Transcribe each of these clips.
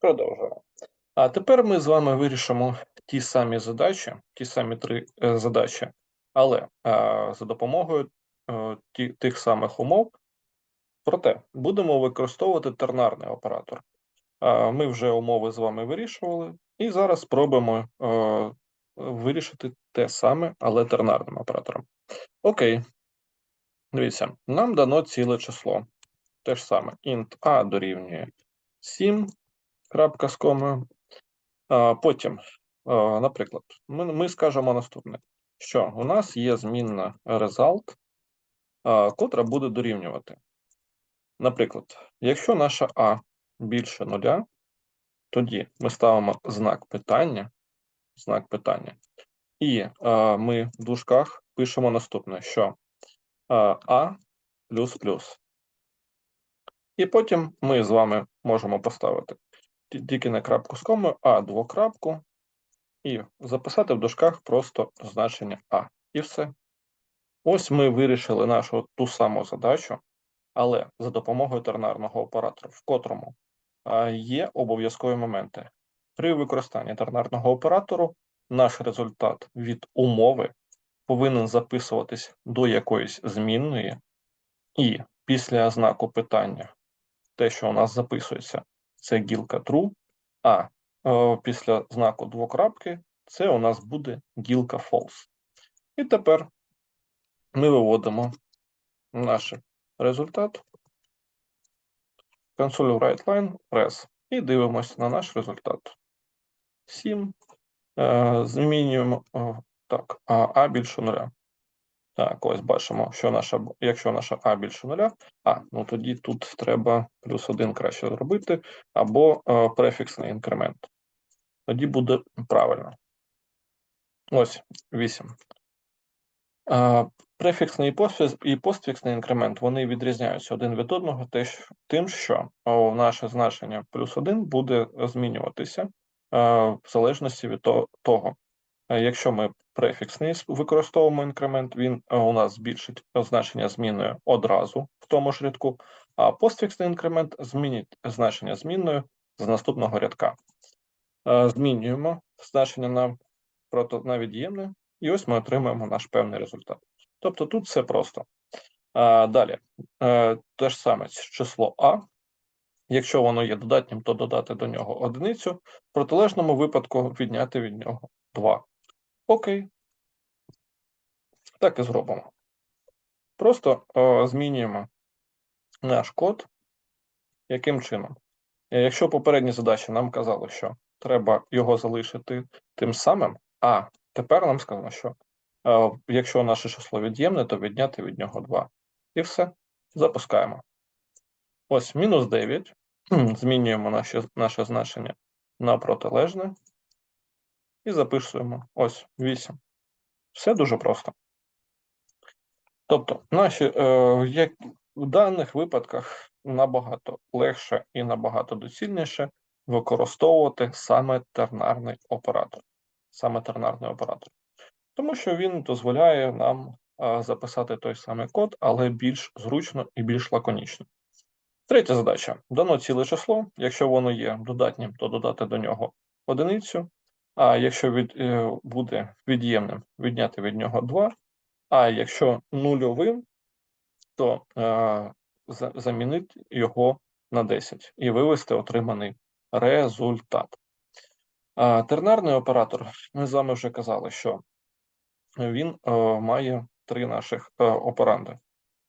Продовжуємо. А тепер ми з вами вирішимо ті самі задачі, ті самі три е, задачі, але е, за допомогою е, ті, тих самих умов. Проте будемо використовувати тернарний оператор. Е, ми вже умови з вами вирішували, і зараз спробуємо е, вирішити те саме, але тернарним оператором. Окей. Дивіться, нам дано ціле число. Те ж саме, int a дорівнює 7, крапка з комою. Потім, наприклад, ми, ми скажемо наступне, що у нас є змінна result, котра буде дорівнювати. Наприклад, якщо наша А більше нуля, тоді ми ставимо знак питання, знак питання, і а, ми в дужках пишемо наступне, що а, А плюс плюс. І потім ми з вами можемо поставити тільки на крапку з комою, а двокрапку, і записати в дужках просто значення А. І все. Ось ми вирішили нашу ту саму задачу, але за допомогою тернарного оператора, в котрому є обов'язкові моменти. При використанні тернарного оператору наш результат від умови повинен записуватись до якоїсь змінної, і після знаку питання те, що у нас записується, це гілка true, а е, після знаку двокрапки це у нас буде гілка false. І тепер ми виводимо наш результат. Console write line, press, і дивимося на наш результат. 7. Е, змінюємо так, а більше нуля. Так, ось бачимо, що наша, якщо наша А більше нуля, а, ну тоді тут треба плюс один краще зробити, або е, префіксний інкремент. Тоді буде правильно. Ось 8. Е, префіксний і, постфікс, і постфіксний інкремент вони відрізняються один від одного теж тим, що о, наше значення плюс один буде змінюватися е, в залежності від того, якщо ми префіксний використовуємо інкремент, він е, у нас збільшить значення зміною одразу в тому ж рядку, а постфіксний інкремент змінить значення зміною з наступного рядка. Е, змінюємо значення на на від'ємне, і ось ми отримаємо наш певний результат. Тобто тут все просто. Далі, те ж саме число А. Якщо воно є додатнім, то додати до нього одиницю, в протилежному випадку відняти від нього 2. Окей. Так і зробимо. Просто о, змінюємо наш код. Яким чином? Е, якщо попередні задачі нам казали, що треба його залишити тим самим, а тепер нам сказано, що е, якщо наше число від'ємне, то відняти від нього 2. І все. Запускаємо. Ось мінус 9. Змінюємо наше, наше значення на протилежне і записуємо ось 8. Все дуже просто. Тобто, наші, е, як в даних випадках набагато легше і набагато доцільніше використовувати саме тернарний оператор. Саме тернарний оператор. Тому що він дозволяє нам е, записати той самий код, але більш зручно і більш лаконічно. Третя задача: дано ціле число. Якщо воно є додатнім, то додати до нього одиницю. А якщо від, е, буде від'ємним, відняти від нього 2, а якщо нульовим, то е, замінити його на 10 і вивести отриманий результат. А, тернарний оператор, ми з вами вже казали, що він е, має три наших е, операнди.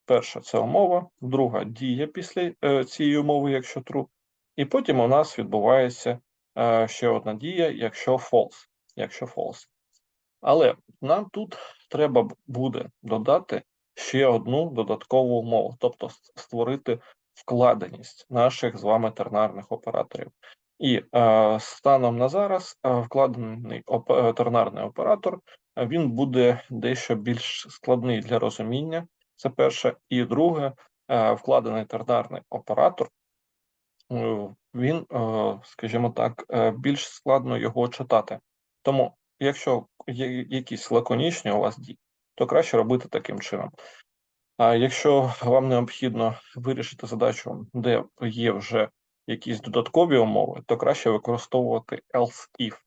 Перша це умова, друга дія після е, цієї умови, якщо true, і потім у нас відбувається Е, ще одна дія, якщо false. Якщо false. Але нам тут треба буде додати ще одну додаткову умову, тобто створити вкладеність наших з вами тернарних операторів. І е, станом на зараз е, вкладений оп е, тернарний оператор він буде дещо більш складний для розуміння. Це перше, і друге, е, вкладений тернарний оператор Е, він, е, скажімо так, е, більш складно його читати. Тому, якщо є якісь лаконічні у вас дії, то краще робити таким чином. А якщо вам необхідно вирішити задачу, де є вже якісь додаткові умови, то краще використовувати else if.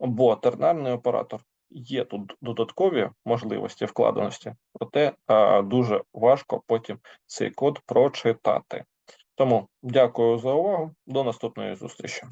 Бо тернарний оператор є тут додаткові можливості вкладеності, проте а, дуже важко потім цей код прочитати. Тому дякую за увагу. До наступної зустрічі.